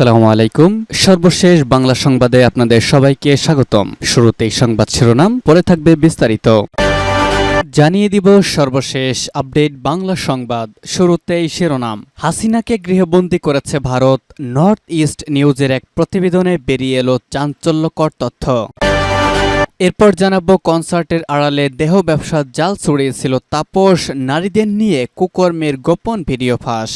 আসসালামু আলাইকুম। সর্বশেষ বাংলা সংবাদে আপনাদের সবাইকে স্বাগতম। শুরুতেই সংবাদ শিরোনাম পরে থাকবে বিস্তারিত। জানিয়ে দিব সর্বশেষ আপডেট বাংলা সংবাদ, শুরুতেই শিরোনাম। হাসিনাকে গৃহবন্দী করেছে ভারত, নর্থ ইস্ট নিউজের এক প্রতিবেদনে বেরিয়ে এলো চাঞ্চল্যকর তথ্য। এরপর জানাব কনসার্টের আড়ালে দেহ ব্যবসা জাল ছড়িয়েছিল তাপস, নারীদের নিয়ে কুকর্মের গোপন ভিডিও ফাঁস।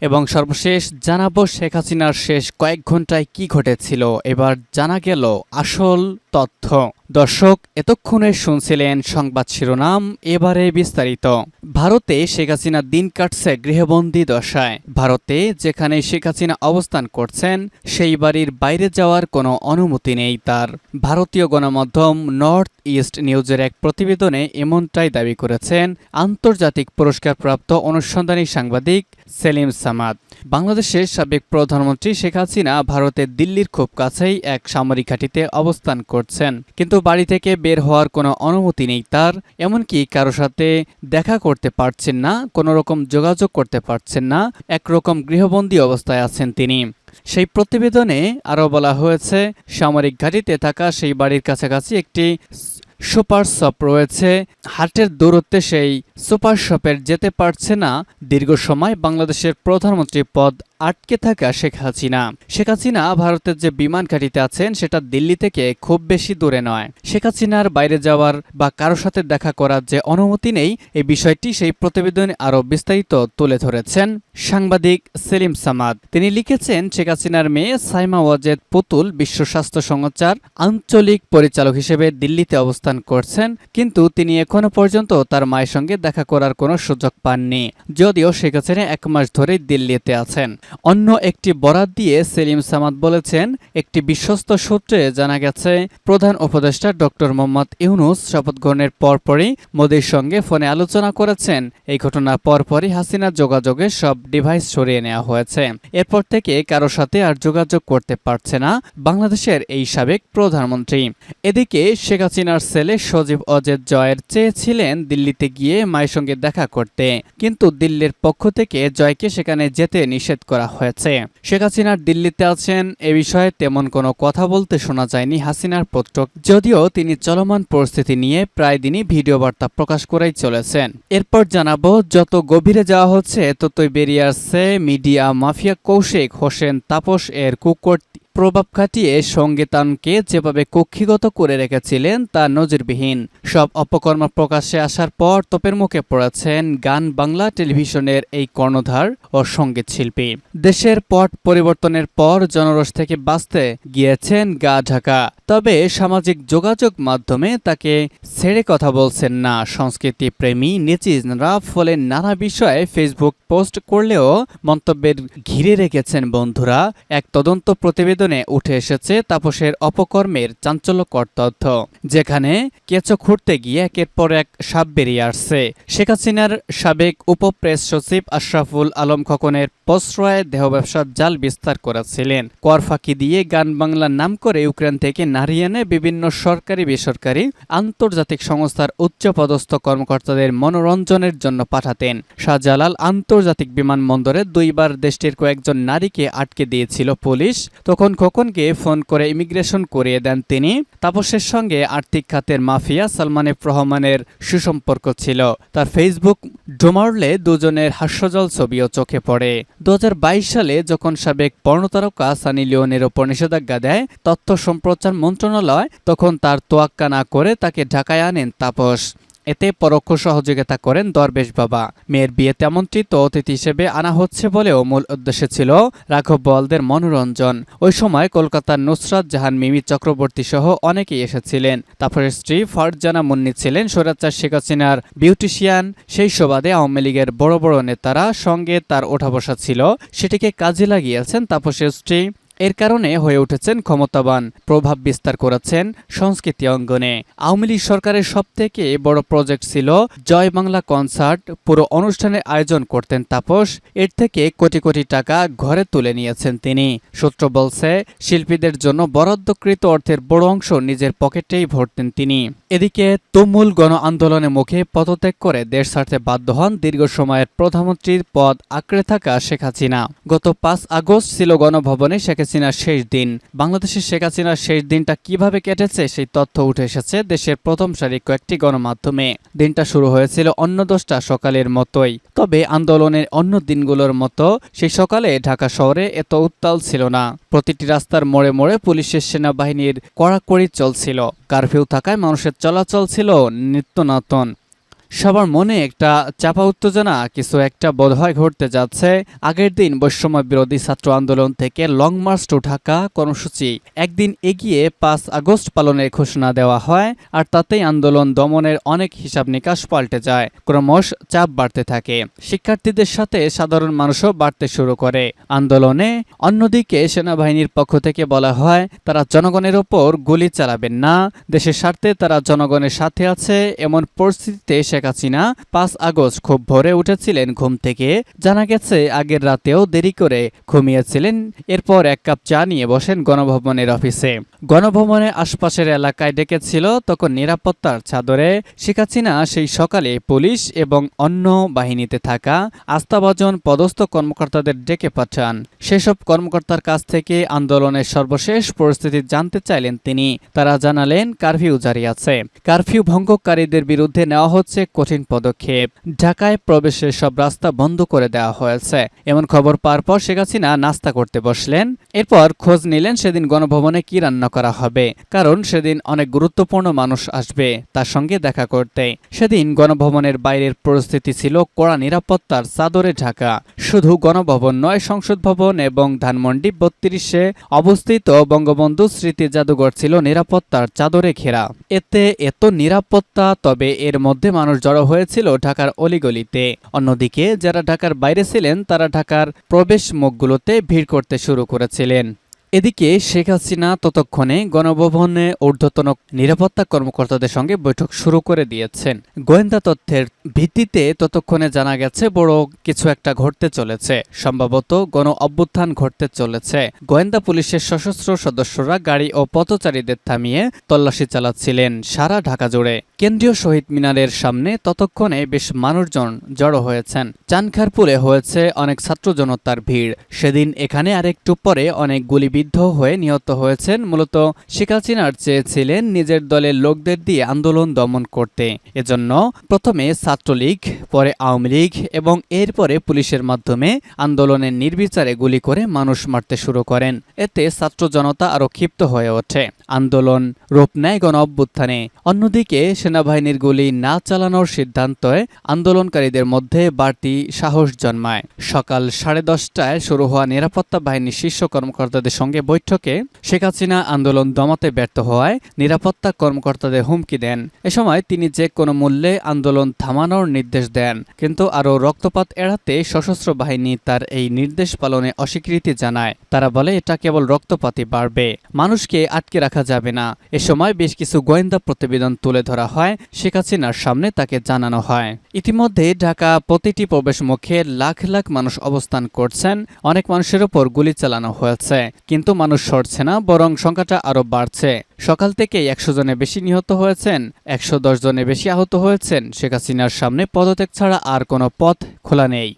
এবং সর্বশেষ জানাব শেখ হাসিনার শেষ কয়েক ঘন্টায় কি ঘটেছিল। এবার জানা গেল আসল তথ্য। দর্শক, এতক্ষণে শুনছিলেন সংবাদ শিরোনাম, এবারে বিস্তারিত। ভারতে শেখ হাসিনা দিন কাটছে গৃহবন্দী দশায়। ভারতে যেখানে শেখ হাসিনা অবস্থান করছেন, সেই বাড়ির বাইরে যাওয়ার কোনো অনুমতি নেই তার। ভারতীয় গণমাধ্যম নর্থ ইস্ট নিউজের এক প্রতিবেদনে এমনটাই দাবি করেছেন আন্তর্জাতিক পুরস্কারপ্রাপ্ত অনুসন্ধানী সাংবাদিক সেলিম সামাদ। বাংলাদেশের সাবেক প্রধানমন্ত্রী শেখ হাসিনা ভারতের দিল্লির খুব কাছেই এক সামরিক ঘাঁটিতে অবস্থান করছেন। কিন্তু বাড়ি থেকে বের হওয়ার কোনো অনুমতি নেই তার, এমনকি কারও সাথে দেখা করতে পারছেন না, কোনো রকম যোগাযোগ করতে পারছেন না, একরকম গৃহবন্দী অবস্থায় আছেন তিনি। সেই প্রতিবেদনে আরও বলা হয়েছে, সামরিক ঘাঁটিতে থাকা সেই বাড়ির কাছাকাছি একটি সুপার শপ রয়েছে। হাটের দূরত্বে সেই সুপার শপের যেতে পারছে না। দীর্ঘ সময় বাংলাদেশের প্রধানমন্ত্রী পদ আটকে থাকা শেখ হাসিনা। শেখ হাসিনা ভারতের যে বিমান ঘাঁটিতে আছেন, সেটা দিল্লি থেকে খুব বেশি দূরে নয়। শেখ হাসিনার বাইরে যাওয়ার বা কারোর সাথে দেখা করার যে অনুমতি নেই, এই বিষয়টি সেই প্রতিবেদনে আরও বিস্তারিত তুলে ধরেছেন সাংবাদিক সেলিম সামাদ। তিনি লিখেছেন, শেখ হাসিনার মেয়ে সাইমা ওয়াজেদ পুতুল বিশ্ব স্বাস্থ্য সংস্থার আঞ্চলিক পরিচালক হিসেবে দিল্লিতে অবস্থান করছেন, কিন্তু তিনি এখনও পর্যন্ত তার মায়ের সঙ্গে দেখা করার কোনো সুযোগ পাননি, যদিও শেখ হাসিনা এক মাস ধরেই দিল্লিতে আছেন। অন্য একটি বরাত দিয়ে সেলিম সামাদ বলেছেন, একটি বিশ্বস্ত সূত্রে জানা গেছে, প্রধান উপদেষ্টা ডক্টর মোহাম্মদ ইউনুস শপথ গ্রহণের পরপরই মোদীর সঙ্গে ফোনে আলোচনা করেছেন। এই ঘটনার পরপরই হাসিনা যোগাযোগের সব ডিভাইস সরিয়ে নেওয়া হয়েছে। এরপর থেকে কারও সাথে আর যোগাযোগ করতে পারছে না বাংলাদেশের এই সাবেক প্রধানমন্ত্রী। এদিকে শেখ হাসিনার ছেলে সজীব অজেদ জয়ের চেয়েছিলেন দিল্লিতে গিয়ে মায়ের সঙ্গে দেখা করতে। কিন্তু দিল্লির পক্ষ থেকে জয়কে সেখানে যেতে নিষেধ করা হয়েছে। শেখ হাসিনার দিল্লিতে আছেন এ বিষয়ে তেমন কোনো কথা বলতে শোনা যায়নি হাসিনার পুত্র যদিও তিনি চলমান পরিস্থিতি নিয়ে প্রায় দিনই ভিডিও বার্তা প্রকাশ করেই চলেছেন। এরপর জানাব, যত গভীরে যাওয়া হচ্ছে, ততই বেরিয়ে আসছে মিডিয়া মাফিয়া কৌশিক হোসেন তাপস এর কুকর্তি। প্রভাব খাটিয়ে সঙ্গীতানকে যেভাবে কক্ষিগত করে রেখেছিলেন তা নজিরবিহীন। সব অপকর্ম প্রকাশে আসার পর তোপের মুখে পড়েছেন গান বাংলা টেলিভিশনের এই কর্ণধার ও সংগীত শিল্পী। দেশের পট পরিবর্তনের পর জনরস থেকে বাঁচতে গিয়েছেন গা ঢাকা। তবে সামাজিক যোগাযোগ মাধ্যমে তাকে ছেড়ে কথা বলছেন না। সংস্কৃতি প্রেমী নেচিজরা ফলে নানা বিষয়ে ফেসবুক পোস্ট করলেও মন্তব্যের ঘিরে রেখেছেন বন্ধুরা। এক তদন্ত প্রতিবেদনে উঠে এসেছে তাপসের অপকর্মের চাঞ্চল্যকর তথ্য, যেখানে কেঁচো খুঁড়তে গিয়ে একের পর এক সাপ বেরিয়ে আসছে। শেখ হাসিনার সাবেক উপপ্রেস সচিব আশরাফুল আলম খকনের প্রশ্রয়ে দেহ ব্যবসার জাল বিস্তার করেছিলেন। কর ফাঁকি দিয়ে গান বাংলার নাম করে ইউক্রেন থেকে নারী এনে বিভিন্ন সরকারি, বেসরকারি, আন্তর্জাতিক সংস্থার উচ্চপদস্থ কর্মকর্তাদের মনোরঞ্জনের জন্য পাঠাতেন। শাহজালাল আন্তর্জাতিক বিমানবন্দরে দুইবার দেশটির কয়েকজন নারীকে আটকে দিয়েছিল পুলিশ। তখন খোকনকে ফোন করে ইমিগ্রেশন করিয়ে দেন তিনি। তাপসের সঙ্গে আর্থিক খাতের মাফিয়া সালমান এফ রহমানের সুসম্পর্ক ছিল। তার ফেসবুক ডোমারলে দুজনের হাস্যজল ছবিও চোখে পড়ে। দু হাজার বাইশ সালে যখন সাবেক পর্ণতারকা সানি লিওনের ওপর নিষেধাজ্ঞা দেয়, তথ্য সম্প্রচার মন্ত্রণালয় তখন তার তোয়াক্কা না করে তাকে ঢাকায় আনেন তাপস। এতে পরোক্ষ সহযোগিতা করেন দরবেশ বাবা। মেয়ের বিয়েতে আমন্ত্রিত অতিথি হিসেবে আনা হচ্ছে বলেও মূল উদ্দেশ্য ছিল রাঘব বলদের মনোরঞ্জন। ওই সময় কলকাতার নুসরাত জাহান, মিমি চক্রবর্তী সহ অনেকেই এসেছিলেন। তারপরে স্ত্রী ফারজানা মুন্নি ছিলেন স্বরাচার শেখ হাসিনার বিউটিশিয়ান। সেই সুবাদে আওয়ামী লীগের বড় বড় নেতারা সঙ্গে তার ওঠা বসা ছিল। সেটিকে কাজে লাগিয়েছেন তাপসের স্ত্রী। এর কারণে হয়ে উঠেছেন ক্ষমতাবান, প্রভাব বিস্তার করেছেন সংস্কৃতি অঙ্গনে। আওয়ামী লীগ সরকারের সব থেকে বড় প্রজেক্ট ছিল জয় বাংলা কনসার্ট। পুরো অনুষ্ঠানের আয়োজন করতেন তাপস। এর থেকে কোটি কোটি টাকা ঘরে তুলে নিয়েছেন তিনি। সূত্র বলছে, শিল্পীদের জন্য বরাদ্দকৃত অর্থের বড় অংশ নিজের পকেটেই ভরতেন তিনি। এদিকে তুমুল গণ আন্দোলনের মুখে পদত্যাগ করে দেশ ছাড়তে বাধ্য হন দীর্ঘ সময়ের প্রধানমন্ত্রীর পদ আঁকড়ে থাকা শেখ হাসিনা। গত পাঁচ আগস্ট ছিল গণভবনে শেখ হাসিনার শেষ দিন। বাংলাদেশের শেখ হাসিনার শেষ দিনটা কীভাবে কেটেছে সেই তথ্য উঠে এসেছে দেশের প্রথম সারি কয়েকটি গণমাধ্যমে। দিনটা শুরু হয়েছিল অন্য দশটা সকালের মতোই। তবে আন্দোলনের অন্য দিনগুলোর মতো সেই সকালে ঢাকা শহরে এত উত্তাল ছিল না। প্রতিটি রাস্তার মোড়ে মোড়ে পুলিশের সেনাবাহিনীর কড়াকড়ি চলছিল। কারফিউ থাকায় মানুষের চলাচল ছিল নিত্য নতুন সবার মনে একটা চাপা উত্তেজনা, কিছু একটা বোধহয় ঘটতে যাচ্ছে। আগের দিন বৈষম্য বিরোধী ছাত্র আন্দোলন থেকে লং মার্চ টু ঢাকা কর্মসূচি। একদিন এগিয়ে পাঁচ আগস্ট পালনের ঘোষণা দেওয়া হয়, আর তাতেই আন্দোলন দমনের অনেক হিসাব নিকাশ পাল্টে যায়। ক্রমশ চাপ বাড়তে থাকে। শিক্ষার্থীদের সাথে সাধারণ মানুষও বাড়তে শুরু করে। আন্দোলনে অন্যদিকে সেনাবাহিনীর পক্ষ থেকে বলা হয়, তারা জনগণের ওপর গুলি চালাবেন না। দেশের স্বার্থে তারা জনগণের সাথে আছে, এমন পরিস্থিতিতে শেখ হাসিনা পাঁচ আগস্ট খুব ভোরে উঠেছিলেন ঘুম থেকে। জানা গেছে, আগের রাতেও দেরি করে ঘুমিয়েছিলেন। এরপর এক কাপ চা নিয়ে বসেন গণভবনের অফিসে। গণভবনের আশপাশের এলাকায় ডেকেছিল তখন নিরাপত্তার চাদরে। শেখ হাসিনা সেই সকালে পুলিশ এবং অন্য বাহিনীতে থাকা আস্থাভাজন পদস্থ কর্মকর্তাদের ডেকে পাঠান। সেসব কর্মকর্তার কাছ থেকে আন্দোলনের সর্বশেষ পরিস্থিতি জানতে চাইলেন তিনি। তারা জানালেন, কারফিউ জারি আছে। কারফিউ ভঙ্গকারীদের বিরুদ্ধে নেওয়া হচ্ছে কঠিন পদক্ষেপ। ঢাকায় প্রবেশের সব রাস্তা বন্ধ করে দেওয়া হয়েছে। এমন খবর পাওয়ার পর শেখ হাসিনা নাস্তা করতে বসলেন। এরপর খোঁজ নিলেন সেদিন গণভবনে কি রান্না করা হবে, কারণ সেদিন অনেক গুরুত্বপূর্ণ মানুষ আসবে তার সঙ্গে দেখা করতে। সেদিন গণভবনের বাইরের পরিস্থিতি ছিল কড়া নিরাপত্তার চাদরে ঢাকা। শুধু গণভবন নয়, সংসদ ভবন এবং ধানমন্ডি বত্রিশে অবস্থিত বঙ্গবন্ধু স্মৃতি জাদুঘর ছিল নিরাপত্তার চাদরে ঘেরা। এতে এত নিরাপত্তা, তবে এর মধ্যে মানুষ জড়ো হয়েছিল ঢাকার অলিগলিতে। অন্যদিকে যারা ঢাকার বাইরে ছিলেন, তারা ঢাকার প্রবেশ মুখগুলোতে ভিড় করতে শুরু করেছিলেন। এদিকে শেখ হাসিনা ততক্ষণে গণভবনে ঊর্ধ্বতন নিরাপত্তা কর্মকর্তাদের সঙ্গে বৈঠক শুরু করে দিয়েছেন। গোয়েন্দা তথ্যের ভিত্তিতে ততক্ষণে জানা গেছে, বড় কিছু একটা ঘটতে চলেছে। সম্ভবত গণ অভ্যুত্থান ঘটতে চলেছে। গোয়েন্দা পুলিশের সশস্ত্র সদস্যরা গাড়ি ও পথচারীদের থামিয়ে তল্লাশি চালাচ্ছিলেন সারা ঢাকা জুড়ে। কেন্দ্রীয় শহীদ মিনারের সামনে ততক্ষণে বেশ মানুষজন জড়ো হয়েছেন। চানখারপুরে হয়েছে অনেক ছাত্র জনতার ভিড়। সেদিন এখানে আরেকটু পরে অনেক গুলিবিদ্ধ হয়ে নিহত হয়েছেন। মূলত শেখ হাসিনার চেয়েছিলেন নিজের দলের লোকদের দিয়ে আন্দোলন দমন করতে। এজন্য প্রথমে ছাত্রলীগ, পরে আওয়ামী লীগ এবং এরপরে পুলিশের মাধ্যমে আন্দোলনের নির্বিচারে গুলি করে মানুষ মারতে শুরু করেন। এতে ছাত্র জনতা আরও ক্ষিপ্ত হয়ে ওঠে। আন্দোলন রূপ নেয় গণ অভ্যুত্থানে অন্যদিকে সেনাবাহিনীর গুলি না চালানোর সিদ্ধান্তে আন্দোলনকারীদের মধ্যে বাড়তি সাহস জন্মায়। সকাল সাড়ে দশটায় শুরু হওয়া নিরাপত্তা বাহিনীর শীর্ষ কর্মকর্তাদের সঙ্গে বৈঠকে শেখ হাসিনা আন্দোলন দমাতে ব্যর্থ হওয়ায় নিরাপত্তা কর্মকর্তাদের হুমকি দেন। এ সময় তিনি যে কোনো মূল্যে আন্দোলন থামানোর নির্দেশ দেন, কিন্তু আরও রক্তপাত এড়াতে সশস্ত্র বাহিনী তার এই নির্দেশ পালনে অস্বীকৃতি জানায়। তারা বলে, এটা কেবল রক্তপাতই বাড়বে, মানুষকে আটকে রাখা যাবে না। এ সময় বেশ কিছু গোয়েন্দা প্রতিবেদন তুলে ধরা হয়, শেখ হাসিনার সামনে তাকে জানানো হয়। ইতিমধ্যে ঢাকা প্রতিটি প্রবেশ মুখে লাখ লাখ মানুষ অবস্থান করছেন, অনেক মানুষের ওপর গুলি চালানো হয়েছে। কিন্তু মানুষ সরছে না, বরং সংখ্যাটা আরও বাড়ছে। সকাল থেকে একশো জনে বেশি নিহত হয়েছেন, একশো জনে বেশি আহত হয়েছেন। শেখ হাসিনার সামনে পদত্যাগ ছাড়া আর কোনো পথ খোলা নেই।